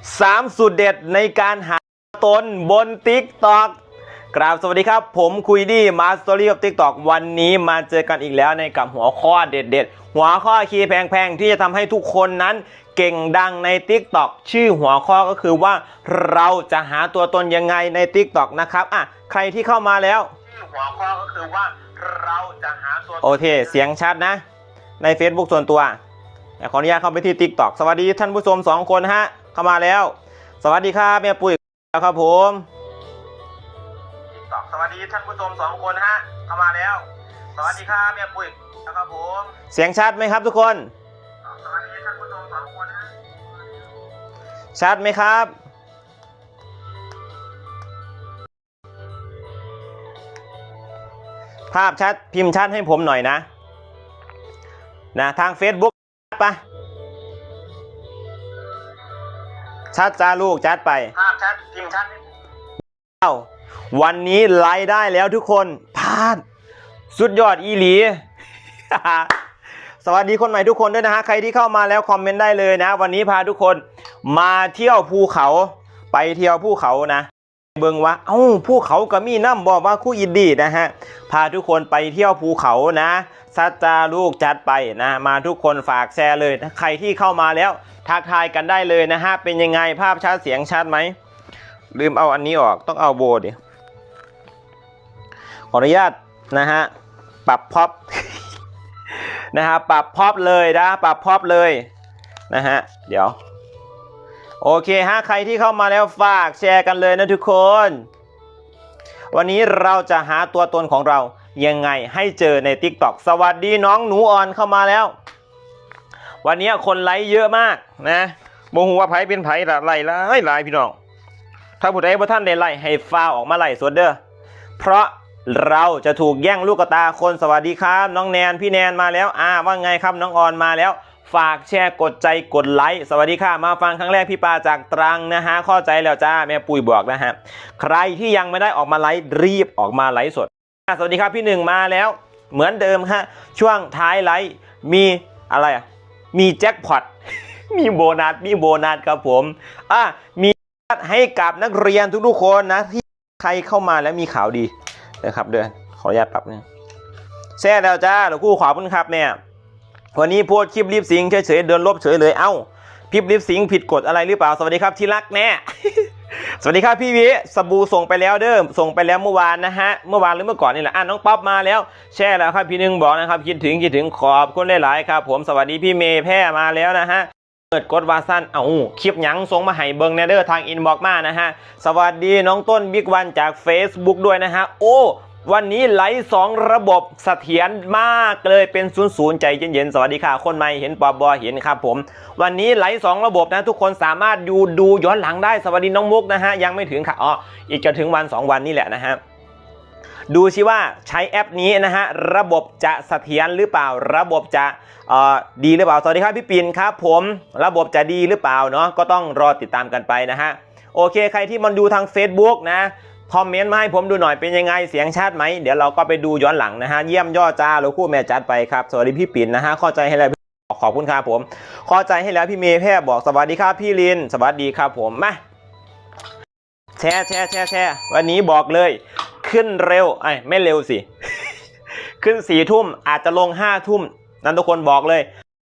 3 สูตรเด็ดในการหาตนบน t ิ k t o k กราบสวัสดีครับ ผมคุยดีมาสตอรี่กับ TikTok วันนี้มาเจอกันอีกแล้วในกับหัวข้อเด็ดๆ หัวข้อคีย์แพงๆ ที่จะทำให้ทุกคนนั้นเก่งดังใน TikTok ชื่อหัวข้อก็คือว่าเราจะหาตัวตนยังไงใน TikTok นะครับอะใครที่เข้ามาแล้วชื่อหัวข้อก็คือว่าเราจะหาตัวโอเค เสียงชัดนะ ใน Facebook ส่วนตัวแต่ขออนุญาตเข้าไปที่ TikTok สวัสดีท่านผู้ชม2คนฮะ เข้ามาแล้ว สวัสดีครับแม่ปุ้ยครับผม TikTok สวัสดีท่านผู้ชม2คนฮะเข้ามาแล้ว สวัสดีครับแม่ปุ้ยครับผมเสียงชัดไหมครับทุกคนสวัสดีท่านผู้ชม2คนฮะชัดไหมครับภาพชัดพิมพ์ชัดให้ผมหน่อยนะ นะ ทาง Facebook ปะ ชัดจ้าลูกชัดไปภาพชัดพิมพ์ชัดเอ้าวันนี้ไลฟ์ได้แล้วทุกคนพลาด สุดยอดอีหลี สวัสดีคนใหม่ทุกคนด้วยนะฮะ ใครที่เข้ามาแล้วคอมเมนต์ได้เลยนะ วันนี้พาทุกคนมาเที่ยวภูเขาไปเที่ยวภูเขานะ เบิงว่าเอ้าภูเขาก็มีน้ำบอกว่าคู่อินดีนะฮะ พาทุกคนไปเที่ยวภูเขานะซัดจาลูกจัดไปนะ มาทุกคนฝากแชร์เลยใครที่เข้ามาแล้วทักทายกันได้เลยนะฮะ เป็นยังไงภาพชัดเสียงชัดไหม ลืมเอาอันนี้ออกต้องเอาโบดิขออนุญาตนะฮะ ปรับพ็อปนะฮะ ปรับพ็อปเลยนะ ปรับพ็อปเลยนะฮะ เดี๋ยว โอเคฮะใครที่เข้ามาแล้วฝากแชร์กันเลยนะทุกคน วันนี้เราจะหาตัวตนของเรายังไงให้เจอใน TikTok สวัสดีน้องหนูอ่อนเข้ามาแล้ว วันนี้คนไลค์เยอะมากนะโมหูว่าไผเป็นไผละไล่ละไล่ลายพี่น้อง ถ้าผู้ใดบ่ท่านได้ไล่ให้ฟ้าออกมาไล่สดเด้อเพราะเราจะถูกแย่งลูกตาคนสวัสดีครับ น้องแนนพี่แนนมาแล้วอ่าว่าไงครับน้องออนมาแล้ว ฝากแชร์กดใจกดไลค์สวัสดีค่ะ มาฟังครั้งแรกพี่ปาจากตรังนะฮะเข้าใจแล้วจ้าแม่ปุ้ยบอกนะฮะใครที่ยังไม่ได้ออกมาไลฟ์รีบออกมาไลฟ์สด สวัสดีครับพี่หนึ่งมาแล้ว เหมือนเดิมฮะช่วงท้ายไลฟ์มีอะไรอะมีแจ็คพอตมีโบนัสมีโบนัสครับผมอะมีให้กับนักเรียนทุกๆคนนะที่ใครเข้ามาแล้วมีข่าวดีนะครับเดินขออนุญาตปรับเนี่ยแช่แล้วจ้าหลวงกู้ขอบคุณครับเนี่ย วันนี้โพสคลิปลิปสิงเฉยๆเดินลบเฉยเลยเอ้าพิบลิปสิงผิดกฎอะไรหรือเปล่า สวัสดีครับที่รักแน่สวัสดีครับพี่วิสบู่ส่งไปแล้วเดิมส่งไปแล้วเมื่อวานนะฮะเมื่อวานหรือเมื่อก่อนนี่แหละอะน้องป๊อปมาแล้ว แช่แล้วครับพี่หนึ่งบอกนะครับคิดถึงคิดถึงขอบคุณหลายๆครับ ผมสวัสดีพี่เมย์แพร่มาแล้วนะฮะเปิดกดวาสั้นเอ้าคลิปหยังส่งมาให้เบิงแนเดอร์ทางอินบอกมานะฮะ สวัสดีน้องต้นบิ๊กวันจาก Facebook ด้วยนะฮะ โอ้ วันนี้ไหลสองระบบเสถียรมากเลยเป็นศูนย์ศูนย์ใจเย็นๆ สวัสดีค่ะ คนใหม่เห็นปอบอเห็นครับผม วันนี้ไหลสองระบบนะทุกคนสามารถดูดูย้อนหลังได้สวัสดีน้องมุกนะฮะ ยังไม่ถึงค่ะอ๋ออีกจะถึงวัน 2 วันนี่แหละนะฮะดูชิว่าใช้แอปนี้นะฮะระบบจะเสถียรหรือเปล่า ระบบจะดีหรือเปล่าสวัสดีครับพี่ปินครับผมระบบจะดีหรือเปล่าเนาะก็ต้องรอติดตามกันไปนะฮะโอเคใครที่มันดูทาง Facebook นะ คอมเมนต์มาให้ผมดูหน่อยเป็นยังไงเสียงชัดไหมเดี๋ยวเราก็ไปดูย้อนหลังนะฮะเยี่ยมยอดจ้าหรือคู่แม่จัดไปครับสวัสดีพี่ปิ่นนะฮะเข้าใจให้แล้วขอบคุณครับผมเข้าใจให้แล้วพี่เมย์แพรบอกสวัสดีครับพี่ลินสวัสดีครับผมมาแชร์แชร์แชร์แชร์วันนี้บอกเลย ขึ้นเร็วไอ้ไม่เร็วสิ ขึ้นสี่ทุ่มอาจจะลงห้าทุ่มนั่นทุกคนบอกเลย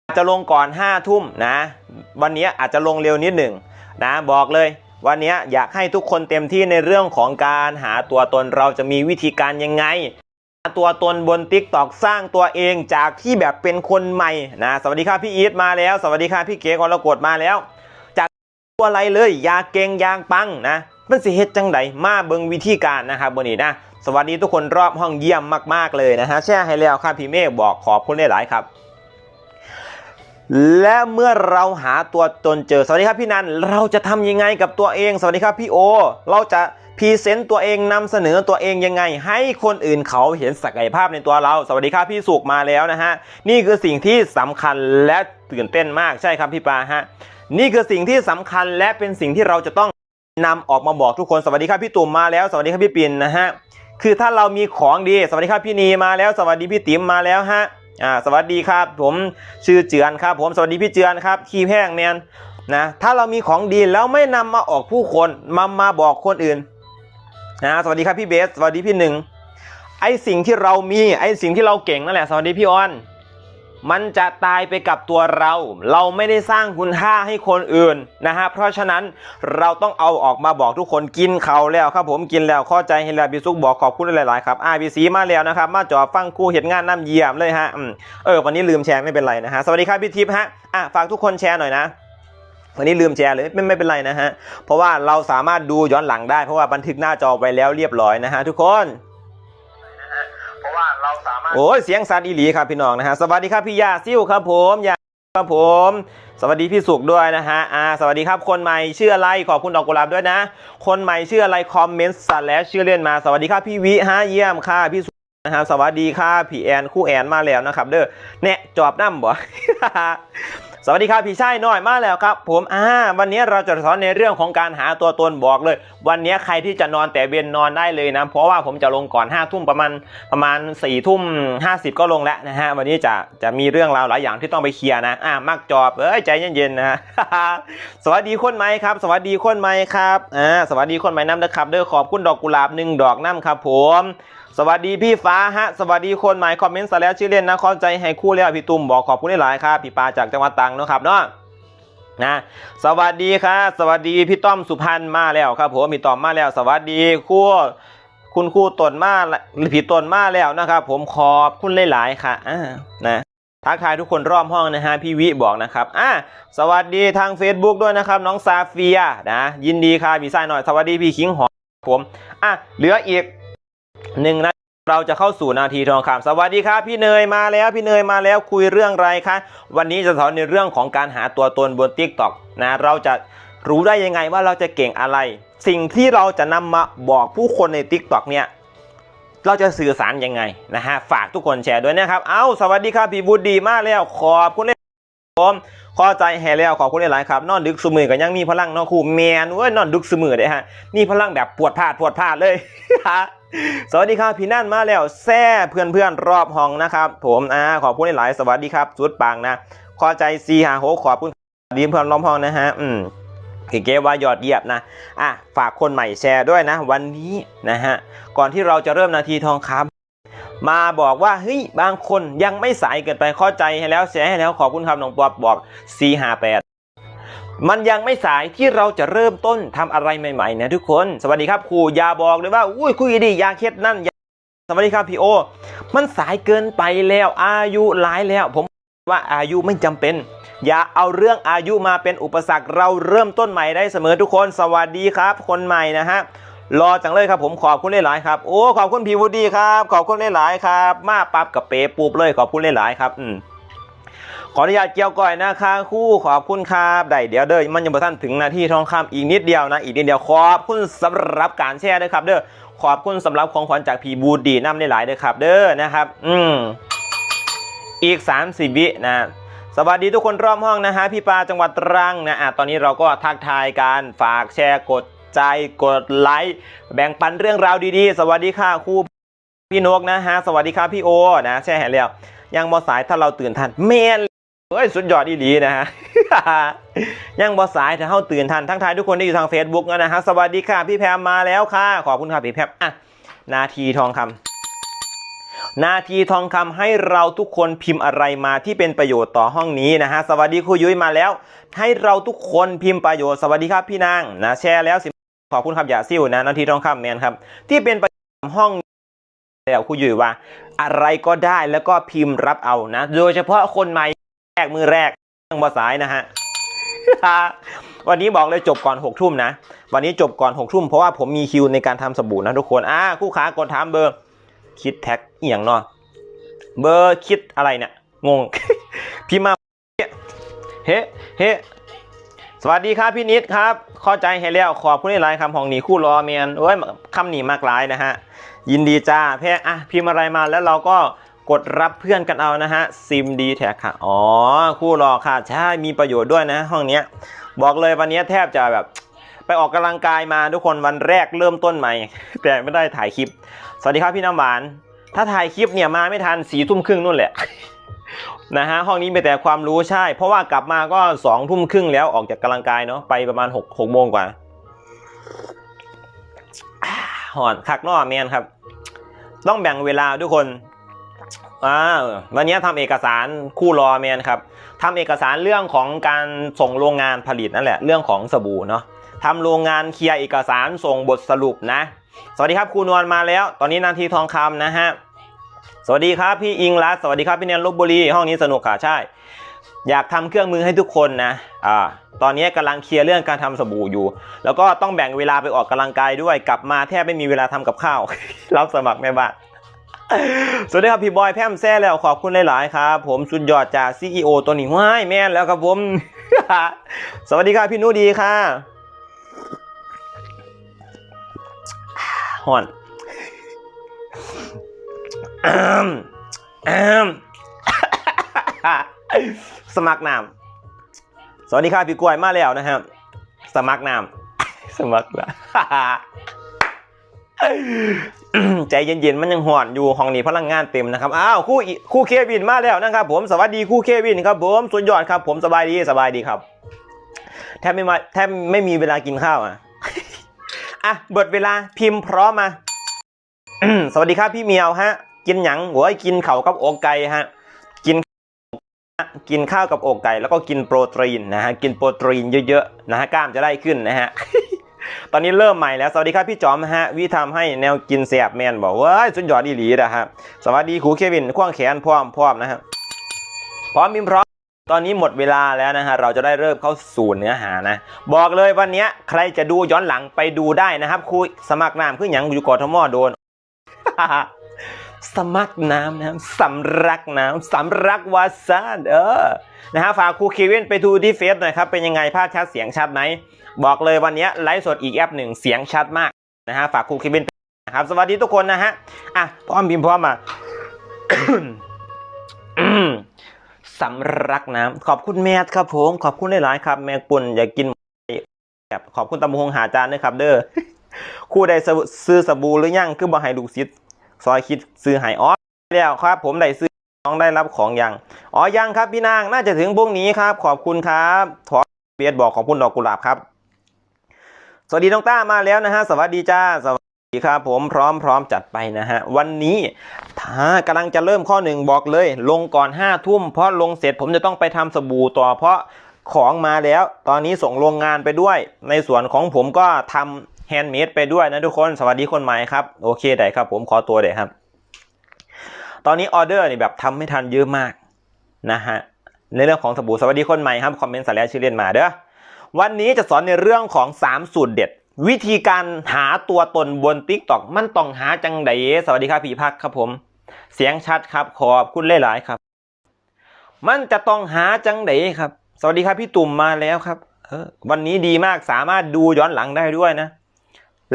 อาจจะลงก่อนห้าทุ่มนะ วันนี้อาจจะลงเร็วนิดหนึ่งนะบอกเลย วันนี้อยากให้ทุกคนเต็มที่ในเรื่องของการหาตัวตนเราจะมีวิธีการยังไงหาตัวตนบน t ิ k t o k สร้างตัวเองจากที่แบบเป็นคนใหม่นะสวัสดีครับพี่อีทมาแล้ว สวัสดีครับพี่เก๋กรกฎมาแล้ว จากตัวอะไรเลยยาเก่งยางปังนะมันสิเฮ็ดจังไดมาเบิงวิธีการนะครับบนนี้นะสวัสดีทุกคนรอบห้องเยี่ยมมากๆเลยนะฮะแชร์ให้แล้วครับพี่เมฆบอกขอบคุณหลายๆครับ และเมื่อเราหาตัวตนเจอ สวัสดีครับพี่นัน เราจะทำยังไงกับตัวเอง สวัสดีครับพี่โอ เราจะพรีเซนต์ตัวเองนำเสนอตัวเองยังไง ให้คนอื่นเขาเห็นศักยภาพในตัวเรา สวัสดีครับพี่สุกมาแล้วนะฮะ นี่คือสิ่งที่สำคัญและตื่นเต้นมากใช่ครับพี่ปาฮะ นี่คือสิ่งที่สำคัญและเป็นสิ่งที่เราจะต้องนำออกมาบอกทุกคน สวัสดีครับพี่ตุ่มมาแล้ว สวัสดีครับพี่ปิ่นนะฮะ คือถ้าเรามีของดี สวัสดีครับพี่นีมาแล้ว สวัสดีพี่ติ๋มมาแล้วฮะ อ่าสวัสดีครับ ผมชื่อเจือนครับ ผมสวัสดีพี่เจือนครับขี้แพงแมนนะถ้าเรามีของดีแล้วไม่นำมาออกผู้คนมามาบอกคนอื่นนะสวัสดีครับพี่เบส สวัสดีพี่หนึ่งไอสิ่งที่เรามีไอสิ่งที่เราเก่งนั่นแหละสวัสดีพี่ออน มันจะตายไปกับตัวเรา เราไม่ได้สร้างคุณค่าให้คนอื่นนะฮะ เพราะฉะนั้นเราต้องเอาออกมาบอกทุกคนกินเขาแล้วครับผมกินแล้วเข้อใจเฮลาบิซุกบอกขอบคุณหลาย ๆ ครับอาบีซีมาแล้วนะครับ มาจอฟังคู่เหตุงานน้ำเยี่ยมเลยฮะอเออ วันนี้ลืมแชร์ไม่เป็นไรนะฮะ สวัสดีครับพี่ทิพย์ฮะอะฝากทุกคนแชร์หน่อยนะวันนี้ลืมแชร์เลยไม่ไม่เป็นไรนะฮะ เพราะว่าเราสามารถดูย้อนหลังได้เพราะว่าบันทึกหน้าจอไว้แล้วเรียบร้อยนะฮะทุกคน สามารถโอ้ยเสียงสัตว์อีหลีครับพี่น้องนะฮะสวัสดีครับพี่ยาซิ่วครับผมยาครับผม สวัสดีพี่สุกด้วยนะฮะอ่าสวัสดีครับคนใหม่ชื่ออะไรขอบคุณดอกกุหลาบด้วยนะ คนใหม่ชื่ออะไรคอมเมนต์สัตและชื่อเล่นมาสวัสดีครับพี่วิฮะเยี่ยมค่ะพี่สุกนะฮะสวัสดีค่ะพี่แอนคู่แอนมาแล้วนะครับ เด้อเนี่ยจอบน้ำบ่ สวัสดีครับพี่ชายน้อยมาแล้วครับผมอ่าวันนี้เราจะสอนในเรื่องของการหาตัวตนบอกเลย วันนี้ใครที่จะนอนแต่เบนนอนได้เลยนะเพราะว่าผมจะลงก่อน5้าทุ่มประมาณประมาณ4ี่ทุ่มห้าสิบก็ลงแล้วนะฮะวันนี้จะจะมีเรื่องราวหลายอย่างที่ต้องไปเคลียร์นะอ่ามักจอบเอ้ยใจเย็นๆนะฮะสวัสดีคนไหมครับ สวัสดีคนไหมครับอ่าสวัสดีคนไหมน้ำนะครับเด้อขอบคุณดอกกุหลาบหนึ่งดอกน้ำครับผมสวัสดีพี่ฟ้าฮะสวัสดีคนใหม่คอมเมนต์ซะแล้วชื่อเล่นนะขอใจให้คู่แล้วพี่ตุ้มบอกขอบคุณหลายครับพี่ปาจากจังหวัดตรังเนาะครับเนาะนะสวัสดีครับ สวัสดีพี่ต้อมสุพรรณมาแล้วครับผมพี่ต้อมมาแล้ว สวัสดีคู่คุณครูตนมาหรือพี่ตนมาแล้วนะครับ ผมขอบคุณหลายๆค่ะอ่านะทักทายทุกคนรอบห้องนะฮะพี่วิบอกนะครับอ่าสวัสดีทาง Facebook ด้วยนะครับ น้องซาเฟียนะยินดีค่ะพี่ชายหน่อย สวัสดีพี่คิงหอมผมอะเหลืออีกหนึ่งนะ เราจะเข้าสู่นาทีทองคำสวัสดีครับพี่เนยมาแล้วพี่เนยมาแล้วคุยเรื่องอะไรคะวันนี้จะสอนในเรื่องของการหาตัวตนบน t ิ k t o k นะเราจะรู้ได้ยังไงว่าเราจะเก่งอะไร สิ่งที่เราจะนำมาบอกผู้คนใน t ิ k t o k เนี่ยเราจะสื่อสารยังไงนะฮะฝากทุกคนแชร์ด้วยนะครับเอ้าสวัสดีครับพี่บุญดีมากแล้วขอบคุณเลยผมขอใจแห่แล้วขอบคุณหลายๆครับนอนดึกสมือก็ยังมีพลังนอนครูแมนเว้ยนอนดึกสมือเลยฮะมีพลังแบบปวดพลาดปวดพลาดเลย สวัสดีครับพี่นั่นมาแล้วแซ่เพื่อนเพื่อนรอบห้องนะครับ ผมอ่าขอบคุณหลายสวัสดีครับสุดปังนะขอใจซีหาโหขอบคุณดีเพื่อนรอบห้องนะฮะอืมเก๋ว่ายอดเยี่ยมนะอะฝากคนใหม่แชร์ด้วยนะ วันนี้นะฮะก่อนที่เราจะเริ่มนาทีทองคำมาบอกว่าเฮ้ยบางคนยังไม่สายเกินไปเข้าใจให้แล้วแชร์ให้แล้วขอบคุณครับน้องปอบบอกซีหาแปด มันยังไม่สายที่เราจะเริ่มต้นทำอะไรใหม่ๆนะทุกคน สวัสดีครับครูอย่าบอกเลยว่าอุ้ยคุยดียาเคล็ดนั่นสวัสดีครับพี่โอ มันสายเกินไปแล้วอายุหลายแล้ว ผมว่าอายุไม่จำเป็น อย่าเอาเรื่องอายุมาเป็นอุปสรรคเราเริ่มต้นใหม่ได้เสมอทุกคน สวัสดีครับ คนใหม่นะฮะรอจังเลยครับผมขอบคุณหลายๆครับโอ้ขอบคุณพี่วูดดี้ครับขอบคุณหลายๆครับ มาปั๊บกับเป๋ปูบเลยขอบคุณหลายๆครับอืม ขออนุญาตเกี่ยวก่อยนะคะคู่ขอบคุณครับได้เดี๋ยวเด้อมันยังบ่ทันถึงนาทีทองคำอีกนิดเดียวนะ อีกนิดเดียวขอบคุณสำหรับการแชร์ด้วยครับเด้อขอบคุณสำหรับของขวัญจากพีบูดดีน้ำได้หลายๆด้วยครับ เด้อนะครับ อืมอีก 30 วินะสวัสดีทุกคนรอบห้องนะฮะพี่ปาจังหวัดตรังนะอะตอนนี้เราก็ทักทายการฝากแชร์กดใจกดไลค์แบ่งปันเรื่องราวดีๆ สวัสดีค่ะครูพี่นกนะฮะสวัสดีครับพี่โอนะแชร์ให้แล้วยังมอสายถ้าเราตื่นทันเมน เฮ้ยสุดยอดอีหลีนะฮะ ยังบอสายถ้าเข้าตื่นทันทั้งทายทุกคนที่อยู่ทาง Facebook นะฮะ สวัสดีค่ะ พี่แพมมาแล้วค่ะ ขอบคุณค่ะพี่แพมอะ นาทีทองคำนาทีทองคำให้เราทุกคนพิมพ์อะไรมาที่เป็นประโยชน์ต่อห้องนี้นะฮะ สวัสดีครูยุ้ยมาแล้ว ให้เราทุกคนพิมพ์ประโยชน์สวัสดีครับพี่นางนะแชร์แล้วสิขอบคุณครับอย่าซิ่วนะนาทีทองคำแมนครับ ที่เป็นประโยชน์ห้องแล้วครูยุ้ยว่า อะไรก็ได้แล้วก็พิมพ์รับเอานะ โดยเฉพาะคนใหม่ แรกมือแรกต้องบอสายนะฮะวันนี้บอกเลยจบก่อน6กทุ่มนะ วันนี้จบก่อน6กทุ่มเพราะว่าผมมีคิวในการทำสบู่นะทุกคนอ่าคู่ค้ากดถามเบอร์คิดแท็กเอียงเนาะเบอร์คิดอะไรเนี่ยงงพี่มาเฮ้เฮ้สวัสดีครับพี่นิดครับเข้าใจให้แล้วขอบคุณหลายคำของหนีคู่รอเมียนเอ้ยคำหนีมากหลายนะฮะยินดีจ้าแพ่อะพิมพ์อะไรมาแล้วเราก็ กดรับเพื่อนกันเอานะฮะซิมดีแท็กค่ะ อ๋อ คู่รอค่ะ ใช่ มีประโยชน์ด้วยนะ ห้องเนี้ย บอกเลยวันนี้แทบจะแบบ ไปออกกำลังกายมาทุกคนวันแรกเริ่มต้นใหม่ แต่ไม่ได้ถ่ายคลิป สวัสดีครับพี่น้ำหวาน ถ้าถ่ายคลิปเนี่ยมาไม่ทันสีทุ่มครึ่งนู่นแหละนะฮะห้องนี้มีแต่ความรู้ใช่ เพราะว่ากลับมาก็สองทุ่มครึ่งแล้วออกจากกำลังกายเนาะไปประมาณหกหกโมงกว่าหอนคักนอแมนครับ ต้องแบ่งเวลาทุกคน อ่าวันนี้ทำเอกสารคู่รอแมนครับทำเอกสารเรื่องของการส่งโรงงานผลิตนั่นแหละ เรื่องของสบู่เนาะทำโรงงานเคลียร์เอกสารส่งบทสรุปนะ สวัสดีครับครูนวลมาแล้ว ตอนนี้นาทีทองคำนะฮะ สวัสดีครับพี่อิงรัตสวัสดีครับพี่เนียนลบบุรี ห้องนี้สนุกค่ะใช่ อยากทำเครื่องมือให้ทุกคนนะ อ่า ตอนนี้กำลังเคลียร์เรื่องการทำสบู่อยู่ แล้วก็ต้องแบ่งเวลาไปออกกำลังกายด้วย กลับมาแทบไม่มีเวลาทำกับข้าว รับสมัครแม่บ้าน สวัสดีครับพี่บอยแพมแซ่แล้วขอบคุณหลาย ๆ ครับ ผมสุดยอดจากซีอตัวนี้ว้ายแม่นแล้วครับผม สวัสดีครับพี่นุดีค่ะฮอนสมัครน้ำสวัสดีครับพี่กล้วยมาแล้วนะครับ สมัครน้ำสมัครละ ใจเย็นๆ มันยังหอนอยู่ห้องนี้พลังงานเต็มนะครับ อ้าวคู่คู่เควินมาแล้วนะครับผม สวัสดีคู่เควินครับผมสุดยอดครับ ผมสบายดีสบายดีครับ แทบไม่มาแทบไม่มีเวลากินข้าวอะ อะเบิดเวลาพิมพ์พร้อมมา สวัสดีครับพี่เมียวฮะ กินหยังโอ้กินเข่ากับอกไก่ฮะ กินกินข้าวกับอกไก่แล้วก็กินโปรตีนนะฮะ กินโปรตีนเยอะๆนะฮะกล้ามจะได้ขึ้นนะฮะ ตอนนี้เริ่มใหม่แล้ว สวัสดีครับพี่จอมฮะ วิทำให้แนวกินแสบแมนบอกว่าสุดยอดอีหลีนะฮะสวัสดีครูเควินควงแขนพร้อมพร้อมนะฮะพร้อมมิมพร้อม ตอนนี้หมดเวลาแล้วนะฮะ เราจะได้เริ่มเข้าสู่เนื้อหานะ บอกเลยวันนี้ใครจะดูย้อนหลังไปดูได้นะครับครูสมัครน้ำคือหยังอยู่กอทมโดน สมัครน้ำนะครับสำรักน้ำสำรักวาซานเออนะฮะฝากครูเควินไปดูที่เฟซหน่อยครับ เป็นยังไงภาพชัดเสียงชัดไหมบอกเลยวันนี้ไลฟ์สดอีกแอปหนึ่งเสียงชัดมากนะฮะฝากครูเควินนะครับสวัสดีทุกคนนะฮะอะพร้อมพิมพ์พร้อมมาสำรักน้ำขอบคุณแมทครับผม ขอบคุณหลายๆครับ แมงปุ่นอยากกินแบบขอบคุณตำบงหงหาจานด้วยครับ เด้อครู่ใดซื้อสบู่หรือยังคือบ่ให้ลูกศิษย์ ซอยคิดซื้อหายอ๋อแล้วครับ ผมได้ซื้อน้องได้รับของยังอ๋อยังครับพี่นางน่าจะถึงพรุ่งนี้ครับ ขอบคุณครับถอเบียดบอกขอบคุณดอกกุหลาบครับ สวัสดีน้องต้ามาแล้วนะฮะสวัสดีจ้าสวัสดีครับ ผมพร้อมพร้อมจัดไปนะฮะวันนี้ถ้ากำลังจะเริ่มข้อหนึ่งบอกเลย ลงก่อนห้าทุ่มเพราะลงเสร็จผมจะต้องไปทำสบู่ต่อเพราะของมาแล้ว ตอนนี้ส่งโรงงานไปด้วย ในส่วนของผมก็ทำแฮนด์เมดไปด้วยนะทุกคนสวัสดีคนใหม่ครับ โอเคได้ครับผมขอตัวเดี๋ยวครับ ตอนนี้ออเดอร์นี่แบบทำไม่ทันเยอะมากนะฮะในเรื่องของสบู่สวัสดีคนใหม่ครับคอมเมนต์ส่แล้วชื่อเล่นมาเด้อวันนี้จะสอนในเรื่องของ 3 สูตรเด็ด วิธีการหาตัวตนบน t ิ k t o k มันต้องหาจังไดสวัสดีครับพี่พักครับผม เสียงชัดครับขอบคุณหลายๆครับ มันจะต้องหาจังไดครับ สวัสดีครับพี่ตุ่มมาแล้วครับเออวันนี้ดีมากสามารถดูย้อนหลังได้ด้วยนะ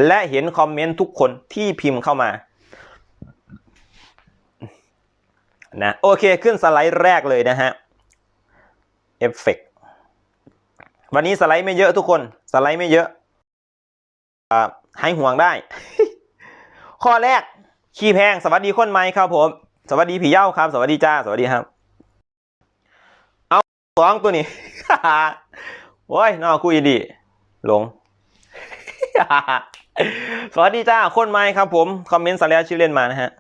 และเห็นคอมเมนต์ทุกคนที่พิมพ์เข้ามานะโอเคขึ้นสไลด์แรกเลยนะฮะเอฟเฟกวันนี้สไลด์ไม่เยอะทุกคนสไลด์ไม่เยอะอ่าให้ห่วงได้ ข้อแรกขี้แพงสวัสดีคนใหม่ครับผมสวัสดีผีเย้าครับ สวัสดีจ้า สวัสดีครับ เอาสองตัวนี้โอ้ยนอคุยดี หลง สวัสดีจ้าคนใหม่ครับผมคอมเมนต์สแล้วชื่อเล่นมานะฮะ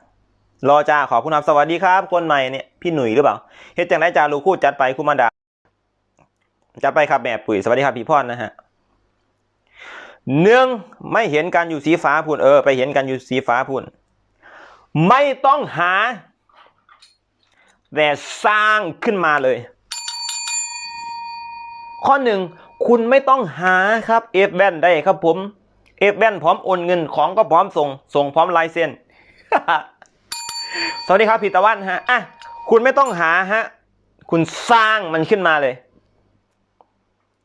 รอจ้าขอคุณครับสวัสดีครับคนใหม่เนี่ยพี่หนุ่ยหรือเปล่าเฮ็ดจังได้จ้าลูกคู่จัดไปคุณมาดาจัดไปครับแม่ปุ๋ยสวัสดีครับพี่พรนะฮะเนื่องไม่เห็นกันอยู่สีฟ้าพูนเออไปเห็นกันอยู่สีฟ้าพูนไม่ต้องหา แต่สร้างขึ้นมาเลย ข้อหนึ่งคุณไม่ต้องหาครับเอฟแบนได้ครับผม เอฟแบนพร้อมโอนเงินของก็พร้อมส่ง ส่งพร้อมลายเซ็น สวัสดีครับพีตะวันฮะอะคุณไม่ต้องหาฮะ คุณสร้างมันขึ้นมาเลย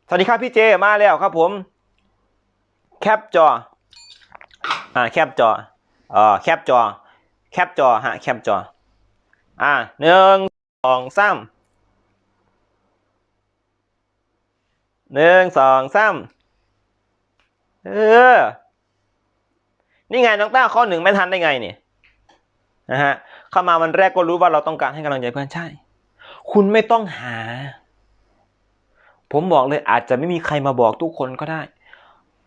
สวัสดีครับพี่เจมาแล้วครับผม แคปจอ อ่าแคปจอเอ่อแคปจอ แคปจอฮะแคปจอ อ่าหนึ่งสองสามหนึ่งสองสาม เออ นี่ไงน้องต้าข้อหนึ่งไม่ทันได้ไงเนี่ยนะฮะเข้ามาวันแรกก็รู้ว่าเราต้องการให้กำลังใจเพื่อนใช่ คุณไม่ต้องหา ผมบอกเลยอาจจะไม่มีใครมาบอกทุกคนก็ได้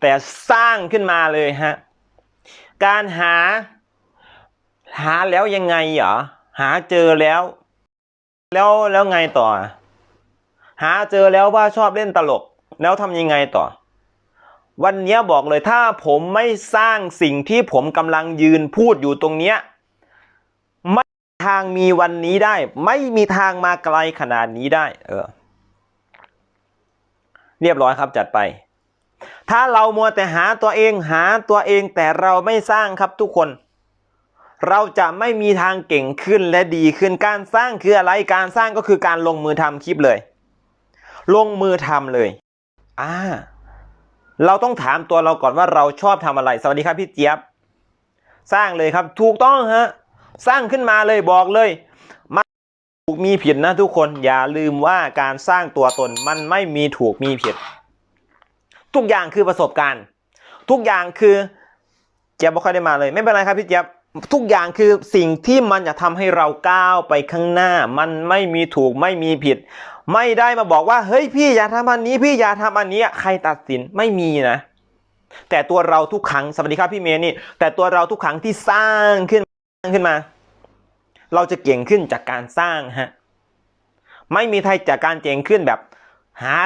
แต่สร้างขึ้นมาเลยฮะ การหา หาแล้วยังไงเหรอหาเจอแล้ว แล้วแล้วไงต่อ หาเจอแล้วว่าชอบเล่นตลก แล้วทำยังไงต่อ วันเนี้ยบอกเลยถ้าผมไม่สร้างสิ่งที่ผมกำลังยืนพูดอยู่ตรงเนี้ยไม่มีทางมีวันนี้ได้ ไม่มีทางมาไกลขนาดนี้ได้ เออ เรียบร้อยครับจัดไป ถ้าเรามัวแต่หาตัวเองหาตัวเองแต่เราไม่สร้างครับทุกคน เราจะไม่มีทางเก่งขึ้นและดีขึ้นการสร้างคืออะไรการสร้างก็คือการลงมือทำคลิปเลย ลงมือทำเลย อ่า เราต้องถามตัวเราก่อนว่าเราชอบทำอะไร สวัสดีครับพี่เจี๊ยบ สร้างเลยครับ ถูกต้องฮะ สร้างขึ้นมาเลยบอกเลย มันถูกมีผิดนะทุกคน อย่าลืมว่าการสร้างตัวตนมันไม่มีถูกมีผิด ทุกอย่างคือประสบการณ์ ทุกอย่างคือเจี๊ยบไม่ค่อยได้มาเลย ไม่เป็นไรครับพี่เจี๊ยบ ทุกอย่างคือสิ่งที่มันจะทำให้เราก้าวไปข้างหน้า มันไม่มีถูกไม่มีผิด ไม่ได้มาบอกว่าเฮ้ยพี่อย่าทำอันนี้ พี่อย่าทำอันนี้ใครตัดสินไม่มีนะ แต่ตัวเราทุกครั้งสวัสดีครับพี่เมย์นี่ แต่ตัวเราทุกครั้งที่สร้างขึ้นสร้างขึ้นมา เราจะเก่งขึ้นจากการสร้างฮะไม่มีใครจากการเก่งขึ้นแบบหา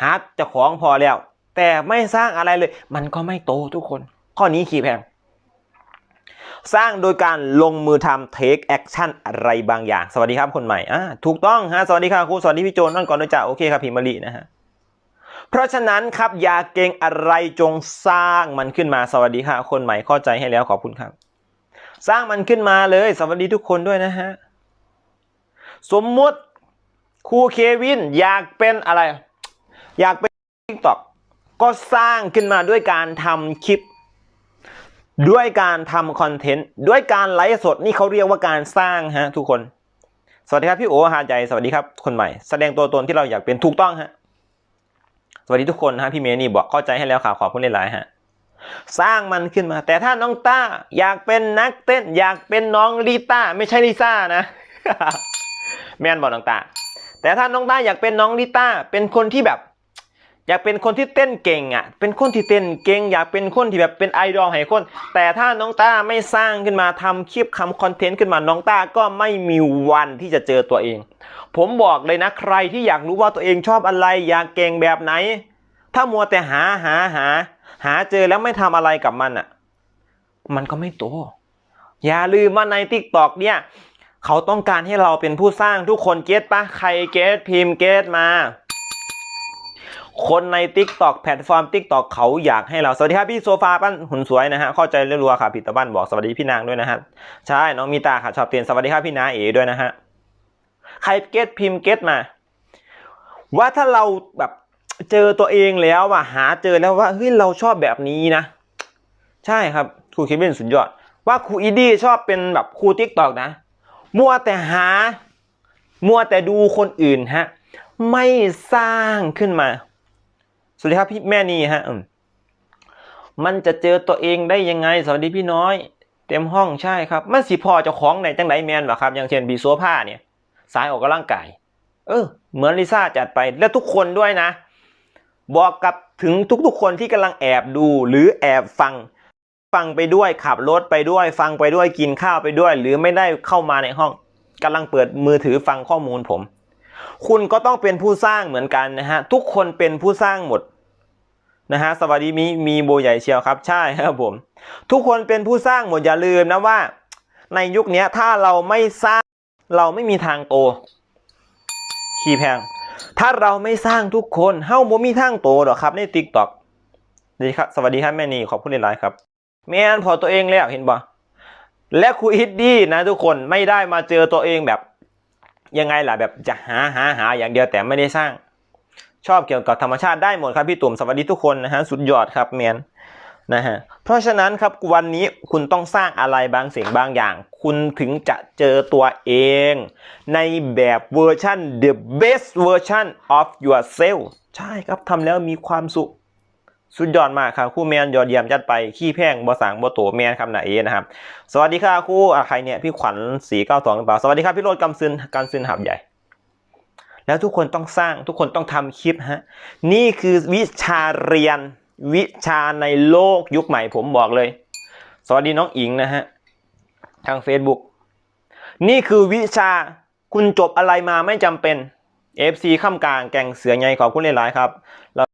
หาเจ้าของพอแล้ว แต่ไม่สร้างอะไรเลย มันก็ไม่โตทุกคน ข้อนี้ขี่แพง สร้างโดยการลงมือทำ take action อะไรบางอย่าง สวัสดีครับคนใหม่อ่าถูกต้องฮะสวัสดีครับครูสวัสดีพี่โจนนั่นก่อนด้วยจ้าโอเคครับพี่มะลินะฮะเพราะฉะนั้นครับอย่าเก่งอะไรจงสร้างมันขึ้นมาสวัสดีค่ะ คนใหม่เข้าใจให้แล้วขอบคุณครับ สร้างมันขึ้นมาเลย สวัสดีทุกคนด้วยนะฮะสมมุติครูเควินอยากเป็นอะไร อยากเป็นทิกตอกก็สร้างขึ้นมาด้วยการทำคลิป ด้วยการทำคอนเทนต์ด้วยการไลฟ์สดนี่เขาเรียกว่าการสร้างฮะทุกคน สวัสดีครับพี่โอหาใจสวัสดีครับคนใหม่ แสดงตัวตนที่เราอยากเป็นถูกต้องฮะสวัสดีทุกคนฮะพี่เมย์นี่บอกเข้าใจให้แล้วค่ะขอบคุณหลายๆฮะสร้างมันขึ้นมา แต่ถ้าน้องต้าอยากเป็นนักเต้น อยากเป็นน้องลิต้าไม่ใช่ลิซ่านะแมนบอกน้องต้าแต่ถ้าน้องต้าอยากเป็นน้องลิต้าเป็นคนที่แบบ อยากเป็นคนที่เต้นเก่งอะ เป็นคนที่เต้นเก่ง อยากเป็นคนที่แบบเป็นไอดอลให้คน แต่ถ้าน้องต้าไม่สร้างขึ้นมาทำคลิปคำคอนเทนต์ขึ้นมาน้องต้าก็ไม่มีวันที่จะเจอตัวเอง ผมบอกเลยนะใครที่อยากรู้ว่าตัวเองชอบอะไร อยากเก่งแบบไหน ถ้ามัวแต่หาหาหา หาเจอแล้วไม่ทำอะไรกับมันอะ มันก็ไม่โต อย่าลืมว่าในทิกตอกเนี่ย เขาต้องการให้เราเป็นผู้สร้างทุกคนเก็ตปะใครเก็ตพิมพ์เก็ตมา คนใน t ิ k t o k แพลตฟอร์ม t ิ k t o k เขาอยากให้เรา สวัสดีครับพี่โซฟาปั้นหุ่นสวยนะฮะเข้าใจเรัวๆค่ะพี่ตะบ้านบอกสวัสดีพี่นางด้วยนะฮะใช่น้องมีตาค่ะชอบเตียนสวัสดีครับพี่นาเอ๋ด้วยนะฮะใครเก็ตพิมพ์เก็ตมา ว่าถ้าเราแบบเจอตัวเองแล้วอะหาเจอแล้วว่าเฮ้ยเราชอบแบบนี้นะ ใช่ครับครูเควินสุดยอด ว่าครูอีดี้ชอบเป็นแบบครูทิกตอกนะมัวแต่หา มัวแต่ดูคนอื่นฮะไม่สร้างขึ้นมา สวัสดีครับพี่แม่นีฮะมันจะเจอตัวเองได้ยังไง สวัสดีพี่น้อย เต็มห้องใช่ครับมันสิพอเจ้าของไหนจังไหนแมนวะครับ อย่างเช่นบีโซผ้าเนี่ย สายออกกำลังกาย เออ เหมือนลิซ่าจัดไปและทุกคนด้วยนะ บอกกับถึงทุกๆคนที่กำลังแอบดูหรือแอบฟัง ฟังไปด้วยขับรถไปด้วย ฟังไปด้วยกินข้าวไปด้วย หรือไม่ได้เข้ามาในห้องกำลังเปิดมือถือฟังข้อมูลผม คุณก็ต้องเป็นผู้สร้างเหมือนกันนะฮะ ทุกคนเป็นผู้สร้างหมดนะฮะ สวัสดีมีมีโบใหญ่เชียวครับ ใช่ครับผม ทุกคนเป็นผู้สร้างหมดอย่าลืมนะว่า ในยุคนี้ถ้าเราไม่สร้างเราไม่มีทางโตขี้แพง ถ้าเราไม่สร้างทุกคนเฮ้าบ่มีทางโตหรอกครับในติ๊กต็อกดีครับ สวัสดีครับแม่นีขอบคุณหลายครับแม่นพอตัวเองแล้วเห็นบ่และครูอิดดี้นะทุกคนไม่ได้มาเจอตัวเองแบบ ยังไงล่ะแบบจะหาหาหาอย่างเดียวแต่ไม่ได้สร้าง ชอบเกี่ยวกับธรรมชาติได้หมดครับพี่ตุ่มสวัสดีทุกคนนะฮะสุดยอดครับแมนนะฮะเพราะฉะนั้นครับวันนี้คุณต้องสร้างอะไรบางสิ่งบางอย่าง คุณถึงจะเจอตัวเอง ในแบบเวอร์ชัน the best version of yourself ใช่ครับทำแล้วมีความสุข สุดยอดมากครับคู่แมนยอดเยี่ยมจัดไปขี้แพงบอสังบอโตแมนครับนาเอนะครับ สวัสดีค่ะครู่อะใครเนี่ยพี่ขวัญสีเก้าสองหรือเปล่าสวัสดีครับพี่โรดกำซึนกำซึนหับใหญ่ แล้วทุกคนต้องสร้างทุกคนต้องทำคลิปฮะนี่คือวิชาเรียนวิชาในโลกยุคใหม่ผมบอกเลย สวัสดีน้องอิงนะฮะทาง Facebook นี่คือวิชาคุณจบอะไรมาไม่จำเป็น FC ข้ามกลางแก่งเสือไงขอบคุณหลายๆครับ